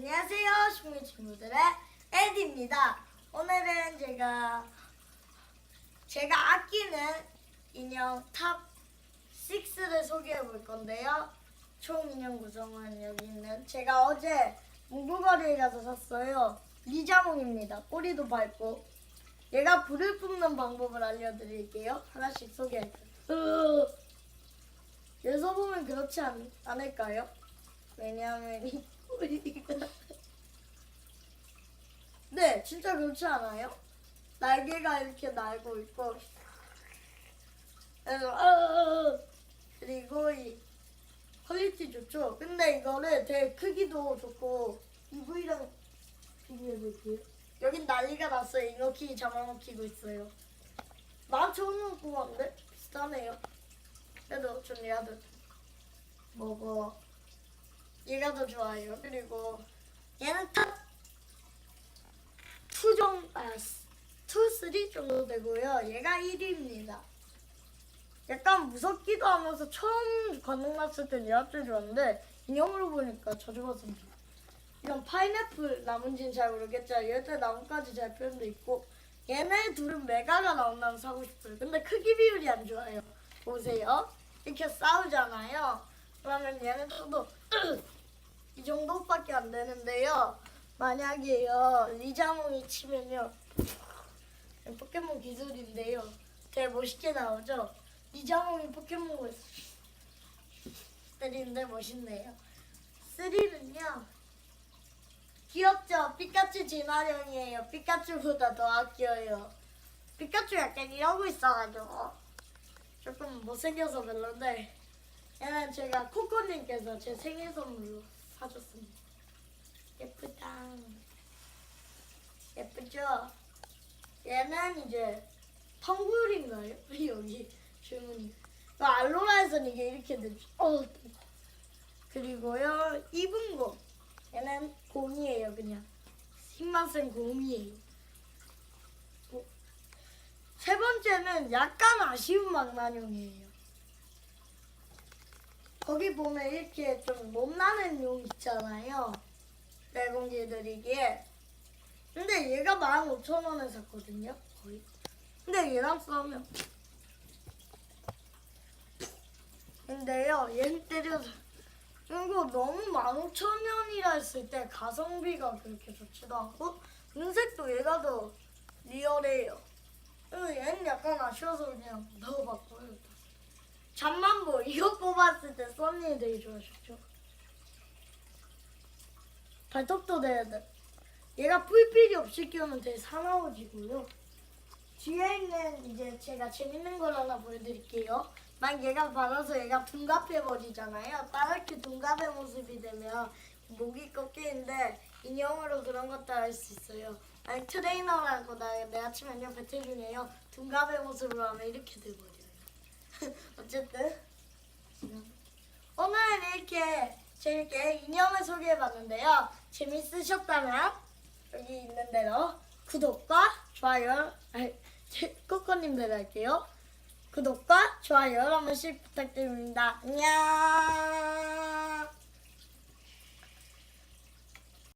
안녕하세요, 식물 친구들의 에디입니다. 오늘은 제가 제가 아끼는 인형 탑 6를 소개해 볼 건데요. 총 인형 구성은 여기 있는 제가 어제 문구거리에 가서 샀어요. 리자몽입니다. 꼬리도 밟고 얘가 불을 뿜는 방법을 알려드릴게요. 하나씩 소개할게요. 여기서 보면 그렇지 않, 않을까요? 왜냐하면 네 진짜 그렇지 않아요? 날개가 이렇게 날고 있고 그래서 아, 그리고 이 퀄리티 좋죠? 근데 이거를 되게 크기도 좋고 이브이랑 비교해볼게요. 여긴 난리가 났어요. 이노키 잡아먹히고 있어요. 11,000원 뽑았는데 비슷하네요. 그래도 전 얘가 더 먹어 얘가 더 좋아요. 그리고 얘는 탑 2정 아, 2, 3 정도 되고요. 얘가 1위입니다. 약간 무섭기도 하면서 처음 관능났을 땐 얘가 제일 좋았는데 인형으로 보니까 저 좋았습니다. 이런 파인애플 나무인지는 잘 모르겠지만 얘한테 나뭇가지 잘 표현돼 있고 얘네 둘은 메가가 나온다면 사고 싶어요. 근데 크기 비율이 안 좋아요. 보세요. 이렇게 싸우잖아요. 그러면 얘는 저도 이 정도밖에 안 되는데요. 만약에요 리자몽이 치면요 포켓몬 기술인데요. 되게 멋있게 나오죠. 리자몽이 포켓몬을 때리는데 멋있네요. 쓰리는요 귀엽죠. 피카츄 진화령이에요. 피카츄보다 더 아껴요. 피카츄 약간 이러고 있어가지고 조금 못생겨서 별론데 얘는 제가 코코님께서 제 생일 선물로 사줬습니다. 예쁘다. 예쁘죠? 얘는 이제 텅굴인가요? 여기 주문이. 그 알로라에서는 이게 이렇게 되죠. 어, 그리고요 입은 거. 얘는 곰이에요 그냥. 센 곰이에요. 어. 세 번째는 약간 아쉬운 망나뇽이에요. 거기 보면 이렇게 좀 못나는 용 있잖아요. 내공기들이기에. 근데 얘가 15,000원에 샀거든요. 거의. 근데 얘랑 싸우면. 근데요, 얘는 때려서. 그리고 너무 15,000원이라 했을 때 가성비가 그렇게 좋지도 않고, 은색도 얘가 더 리얼해요. 그리고 얘는 약간 아쉬워서 그냥 넣어봤고요. 잠만보 이거 뽑았을 때 썬니 되게 좋아하셨죠? 발톱도 돼야 돼. 얘가 풀필이 없이 끼우면 되게 사나워지고요. 뒤에 있는 이제 제가 재밌는 걸 하나 보여드릴게요. 만 얘가 받아서 얘가 둔갑해 버리잖아요. 따르게 둔갑의 모습이 되면 목이 꺾이는데 인형으로 그런 것도 할 수 있어요. 아니 트레이너라고 나, 내 아침 안녕 배틀 중이에요. 둔갑의 모습으로 하면 이렇게 돼버려요. 어쨌든 이렇게 재밌게 인형을 소개해봤는데요. 재밌으셨다면 여기 있는 대로 구독과 좋아요 코코님들 할게요. 구독과 좋아요 한 번씩 부탁드립니다. 안녕